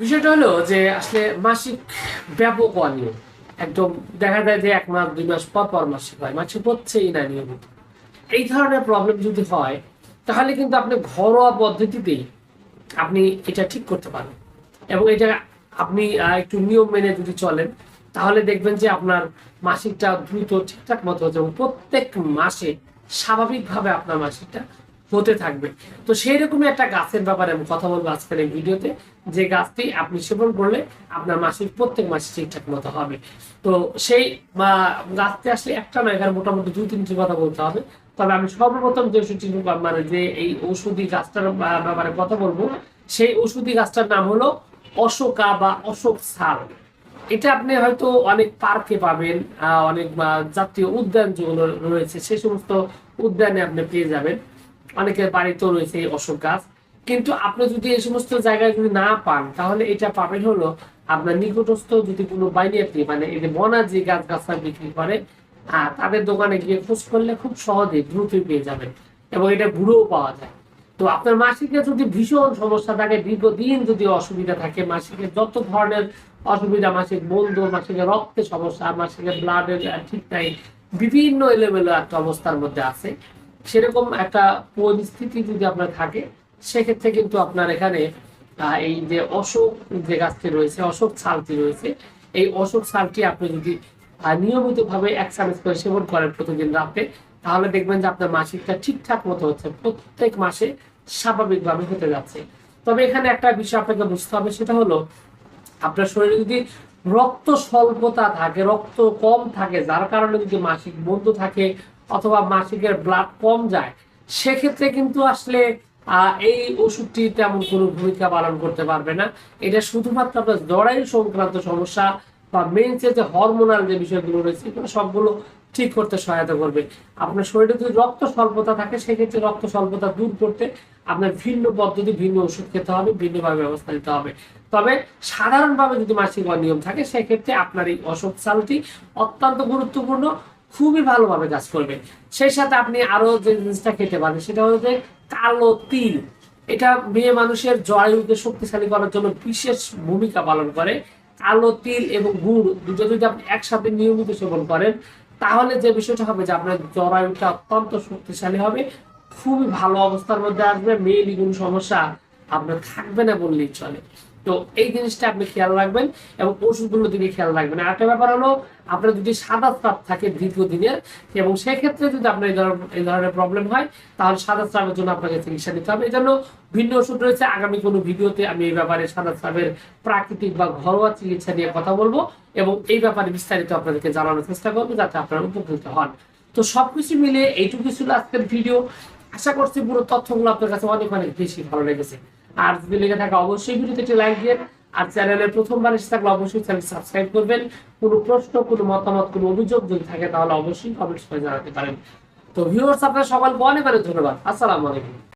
বিষয়টা হলো যে আসলে মাসিক ব্যাপক অনিয়ম। একদম দেখা যায় যে এক মাস, দুই মাস পর পর মাসিক হয়। মাসিক হচ্ছেই না নিয়মিত। এই ধরনের প্রবলেম যদি হয়, তাহলে কিন্তু আপনি ঘরোয়া পদ্ধতিতেই আপনি এটা ঠিক করতে পারেন। এবং এটা আপনি একটু নিয়ম মেনে যদি চলেন, তাহলে দেখবেন যে আপনার মাসিকটা দ্রুত ঠিকঠাক মতো হচ্ছে এবং প্রত্যেক মাসে স্বাভাবিকভাবে আপনার মাসিকটা হতে থাকবে। তো সেই রকমই একটা গাছের ব্যাপারে আমি কথা বলব আজকের এই ভিডিওতে, যে গাছটি আপনি সেবন করলে আপনার মাসিক প্রত্যেক মাসে ঠিকঠাক মতো হবে। তো সেই গাছটি আসলে একটা নয়, এখানে মোটামুটি দুই তিনটি কথা বলতে হবে। তবে আমি সর্বপ্রথম যে ওষুধটি মানে যে এই ঔষধি গাছটার ব্যাপারে কথা বলব, সেই ঔষধি গাছটার নাম হলো অশোকা বা অশোক ছাল এটা আপনি হয়তো অনেক পার্কে পাবেন অনেক জাতীয় উদ্যান যেগুলো রয়েছে, সেই সমস্ত উদ্যানে আপনি পেয়ে যাবেন। অনেকের বাড়িতেও রয়েছে অশোক গাছ। কিন্তু আপনি যদি এই সমস্ত জায়গায় যদি না পান তাহলে এটা পাবেন হলো আপনার নিকটস্থ যদি কোনো বাইনিয়াতি মানে এই যে বনা যে গাছ গাছটা বিক্রি করে আহ, তাদের দোকানে গিয়ে খোঁজ করলে খুব সহজেই দ্রুতই পেয়ে যাবেন এবং এটা গুঁড়োও পাওয়া যায়। তো আপনার মাসিকে যদি ভীষণ সমস্যা থাকে দীর্ঘদিন যদি অসুবিধা থাকে মাসিকের যত ধরনের অসুবিধা মাসিক বন্ধ মাসিকের রক্তের সমস্যা মাসিকের ব্লাডের ঠিক নাই বিভিন্ন এলোমেলো একটা অবস্থার মধ্যে আছে। সেরকম একটা পরিস্থিতি যদি আপনার থাকে, সেক্ষেত্রে কিন্তু আপনার এখানে এই যে অশোক যে গাছটি রয়েছে, অশোক ছালটি রয়েছে, এই অশোক ছালটি আপনি যদি নিয়মিত ভাবে এক চামচ করে সেবন করেন প্রতিদিন রাতে, তাহলে দেখবেন যে আপনার মাসিকটা ঠিকঠাক মতো হচ্ছে, প্রত্যেক মাসে স্বাভাবিকভাবে হতে যাচ্ছে। তবে এখানে একটা বিষয় আপনাকে বুঝতে হবে, সেটা হলো, আপনার শরীরে যদি রক্ত স্বল্পতা থাকে, রক্ত কম থাকে, যার কারণে যদি মাসিক বন্ধ থাকে অথবা মাসিকের ব্লাড কম যায়, সেক্ষেত্রে কিন্তু আসলে এই ওষুধটি তেমন কোনো ভূমিকা পালন করতে পারবে না। এটা শুধুমাত্র আপনার জরায়ু সংক্রান্ত সমস্যা বা মেন্সের যে হরমোনাল যে বিষয়গুলো রয়েছে, এগুলো সবগুলো ঠিক করতে সহায়তা করবে। আপনার শরীরে যদি রক্ত স্বল্পতা থাকে, সেক্ষেত্রে রক্ত স্বল্পতা দূর করতে আপনার ভিন্ন পদ্ধতি, ভিন্ন ওষুধ খেতে হবে, ভিন্নভাবে ব্যবস্থা নিতে হবে। তবে সাধারণভাবে যদি মাসিক অনিয়ম থাকে, সেক্ষেত্রে আপনার এই অসুখ চালটি অত্যন্ত গুরুত্বপূর্ণ। খুবই ভালোভাবে কাজ করবে সেই সাথে আপনি আরও যে জিনিসটা খেতে পারেন সেটা হলো যে কালো তিল। এটা মেয়ে মানুষের জরায়ুকে শক্তিশালী করার জন্য বিশেষ ভূমিকা পালন করে। কালো তিল এবং গুড় দুটো যদি আপনি একসাথে নিয়মিত সেবন করেন, তাহলে যে বিষয়টা হবে যে আপনার জরায়ুটা অত্যন্ত শক্তিশালী হবে, খুবই ভালো অবস্থার মধ্যে আসবে মেয়েলি কোনো সমস্যা আপনার থাকবে না বললেই চলে। তো এই জিনিসটা আপনি খেয়াল রাখবেন এবং ওষুধগুলোর দিকে খেয়াল রাখবেন। আর একটা ব্যাপার হলো, আপনার যদি সাদা স্রাব থাকে দীর্ঘদিনের, এবং সেক্ষেত্রে যদি আপনার এই ধরনের প্রবলেম হয়, তাহলে সাদা স্রাবের জন্য আপনাকে চিকিৎসা নিতে হবে। এই জন্য ভিন্ন ওষুধ রয়েছে। আগামী কোনো ভিডিওতে আমি এই ব্যাপারে সাদা স্রাবের প্রাকৃতিক বা ঘরোয়া চিকিৎসা নিয়ে কথা বলব এবং এই ব্যাপারে বিস্তারিত আপনাদেরকে জানানোর চেষ্টা করব যাতে আপনারা উপকৃত হন। তো সবকিছু মিলে এইটুকু ছিল আজকের ভিডিও। আশা করছি পুরো তথ্যগুলো আপনার কাছে অনেক অনেক বেশি ভালো লেগেছে। আর যদি লেগে থাকে অবশ্যই ভিডিওতে একটি লাইক দিয়ে আর চ্যানেলে প্রথমবার এসে থাকলে অবশ্যই চ্যানেল সাবস্ক্রাইব করবেন। কোনো প্রশ্ন, কোনো মতামত, কোনো অভিযোগ যদি থাকে তাহলে অবশ্যই কমেন্টস করে জানাতে পারেন। তো ভিউয়ার্স আপনারা সকলকে অনেক অনেক ধন্যবাদ। আসসালামু আলাইকুম।